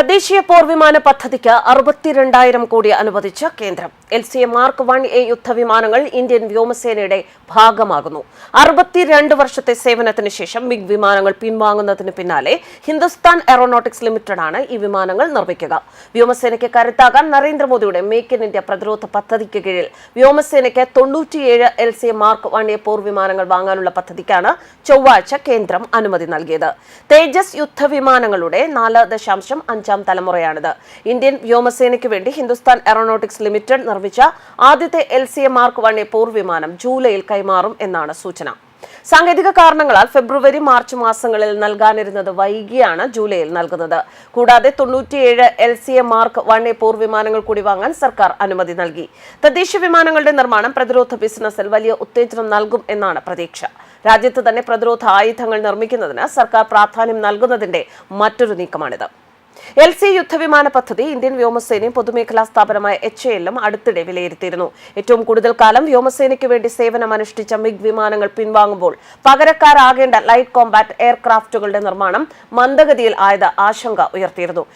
തദ്ദേശീയ പോർവിമാന പദ്ധതിക്ക് അറുപത്തിരണ്ടായിരം കോടി അനുവദിച്ച കേന്ദ്രം. L C A mark one A യുദ്ധവിമാനങ്ങൾ ഇന്ത്യൻ വ്യോമസേനയുടെ ഭാഗമാകുന്നു. അറുപത്തിരണ്ട് വർഷത്തെ സേവനത്തിന് ശേഷം മിഗ് വിമാനങ്ങൾ പിൻവാങ്ങുന്നതിന് പിന്നാലെ ഹിന്ദുസ്ഥാൻ എറോനോട്ടിക്സ് ലിമിറ്റഡ് ആണ് ഈ വിമാനങ്ങൾ നിർമ്മിക്കുക. വ്യോമസേനയ്ക്ക് കരുത്താകാൻ നരേന്ദ്രമോദിയുടെ മേക്ക് ഇൻ ഇന്ത്യ പ്രതിരോധ പദ്ധതിക്ക് കീഴിൽ വ്യോമസേനയ്ക്ക് തൊണ്ണൂറ്റിയേഴ് L C A mark one A പോർ വിമാനങ്ങൾ വാങ്ങാനുള്ള പദ്ധതിക്കാണ് ചൊവ്വാഴ്ച കേന്ദ്രം അനുമതി നൽകിയത്. തേജസ് യുദ്ധവിമാനങ്ങളുടെ നാല് ദശാംശം അഞ്ചാം തലമുറയാണിത്. ഇന്ത്യൻ വ്യോമസേനയ്ക്ക് വേണ്ടി ഹിന്ദുസ്ഥാൻ എറോനോട്ടിക്സ് ലിമിറ്റഡ് നിർമ്മിച്ച ആദ്യത്തെ L C M mark one A പോർവിമാനം ജൂലൈയിൽ കൈമാറും എന്നാണ് സൂചന. സാങ്കേതിക കാരണങ്ങളാൽ ഫെബ്രുവരി മാർച്ച് മാസങ്ങളിൽ നൽകാനിരുന്നത് വൈകിയാണ് ജൂലൈയിൽ നൽകുന്നത്. കൂടാതെ തൊണ്ണൂറ്റിയേഴ് L C A mark one A പോർ വിമാനങ്ങൾ കൂടി വാങ്ങാൻ സർക്കാർ അനുമതി നൽകി. തദ്ദേശ വിമാനങ്ങളുടെ നിർമ്മാണം പ്രതിരോധ ബിസിനസ്സിൽ വലിയ ഉത്തേജനം നൽകും എന്നാണ് പ്രതീക്ഷ. രാജ്യത്ത് തന്നെ പ്രതിരോധ ആയുധങ്ങൾ നിർമ്മിക്കുന്നതിന് സർക്കാർ പ്രാധാന്യം നൽകുന്നതിന്റെ മറ്റൊരു നീക്കമാണിത്. എൽ സി യുദ്ധവിമാന പദ്ധതി ഇന്ത്യൻ വ്യോമസേനയും പൊതുമേഖലാ സ്ഥാപനമായ എച്ച് എ എല്ലും അടുത്തിടെ വിലയിരുത്തിയിരുന്നു. ഏറ്റവും കൂടുതൽ കാലം വ്യോമസേനയ്ക്ക് വേണ്ടി സേവനം അനുഷ്ഠിച്ച മിഗ് വിമാനങ്ങൾ പിൻവാങ്ങുമ്പോൾ പകരക്കാരാകേണ്ട ലൈറ്റ് കോംബാറ്റ് എയർക്രാഫ്റ്റുകളുടെ നിർമ്മാണം മന്ദഗതിയിൽ ആയത് ആശങ്ക ഉയർത്തിയിരുന്നു.